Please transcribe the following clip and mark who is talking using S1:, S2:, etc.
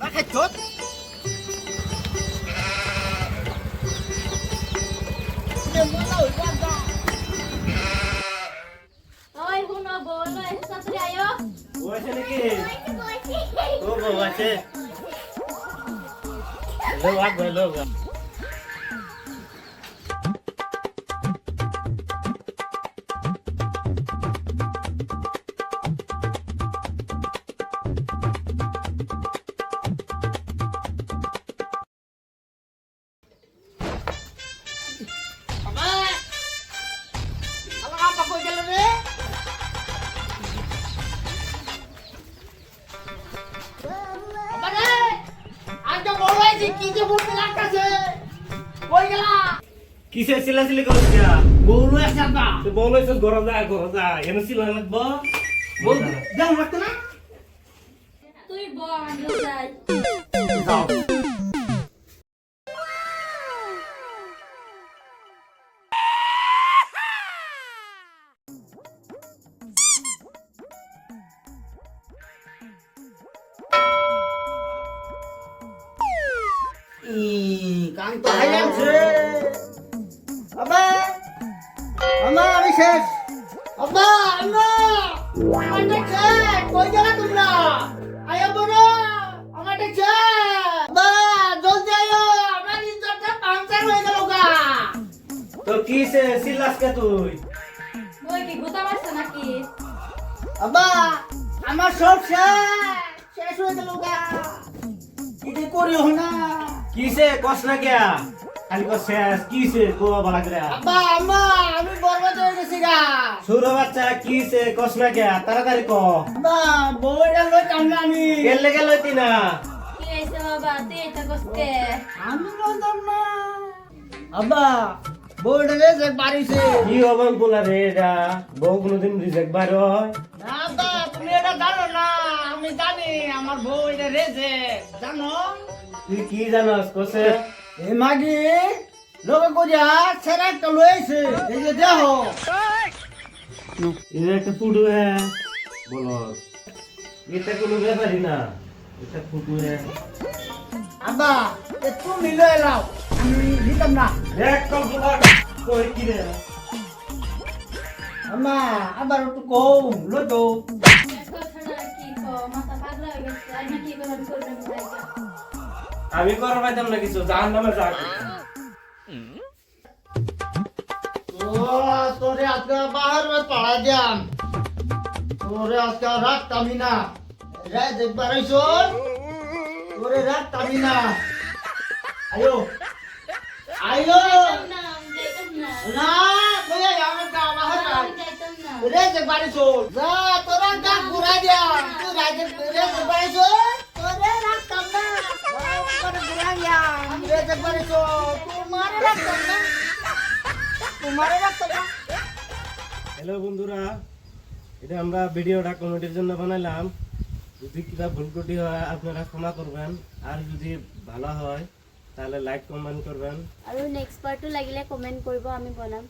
S1: Baka chot? ઓય
S2: હું નો બોલો એ સસરી આયો? ઓય છે ને કે? ઓ બોવા છે. લો આ બોલો.
S1: কিসে? তুই বউ এনে চিল্লা লাগবো বল
S2: Jangan waktu na.
S3: Tuh, boa, meu Deus.
S2: Ih, kang tu hayam je. Apa? আমি শেষ। আব্বা আম্মা আমার দেখছে কই গেলা তোমরা? আয়া বড় আমার দেখছে আব্বা জলদি আয়ো। আমার ইজ্জতটা পাংচার হয়ে গেল গা।
S1: তোর কিসে চিল্লাস কে তুই?
S3: mais aqui.
S2: আব্বা আমার সব শেষ। শেষ হয়ে গেল গা। কি করিও না।
S1: কিসে কস না কে খালি কস শেষ কিসে কো বলা করে?
S2: আব্বা আম্মা আমি বরবাদ হয়ে গেছি গা।
S1: ছোট বাচ্চা কিসে কস না কে তাড়াতাড়ি ক।
S2: আব্বা বউটা লই কামনা আমি।
S1: গেলে গেল তুই না?
S3: Que é esse babate? Tá gostei.
S2: আমি না। আব্বা বউটা রে যে বাড়িছে।
S1: কি হবান বলা রে এটা? বউ কোনোদিন রিজেক্ট বার হয়?
S2: না আব্বা তুমি এটা জানো না আমি জানি আমার বউ এটা জানো?
S1: তুই কি জানাস কসে?
S2: এ মাগি লোকে কইয়া ছেড়া একটা লইছে এই যে দেহ।
S1: এটা একটা ফুটু হ্যাঁ বলো এটা কোনো ব্যাপারই না। এটা ফুটু হ্যাঁ
S2: আব্বা এ তুমি লয়ে লাও আমি নিতাম না।
S1: দেখ কল কই কি রে?
S2: আম্মা আবার একটু কম লই তো
S3: padra, aí aqui, quando eu for pra mim,
S1: আমি করার পাইতাম না কিছু জাহান নামে
S2: ও তোরে আজকে বাহার মে পাড়া দিয়াম তোরে আজকে রাখতামই না। রাত দেখবার আইসো। তোরে রাখতামই না। আয়ো। আয়ো। না রে দেখবার আইসো। যা, তোরা গা ঘুরা দিয়াম তুই রাত রে দেখবার আইসো।
S1: হ্যালো বন্ধুরা, এটা আমরা ভিডিওটা কমেডির জন্য বানাইলাম। যদি কিবা ভুল ত্রুটি হয়, আপনারা ক্ষমা করবেন। আর যদি ভালো হয়, তাহলে লাইক কমেন্ট করবেন।
S4: আৰু নেক্সট পাৰ্টটো লাগিলে কমেণ্ট কৰিব, আমি বনাম।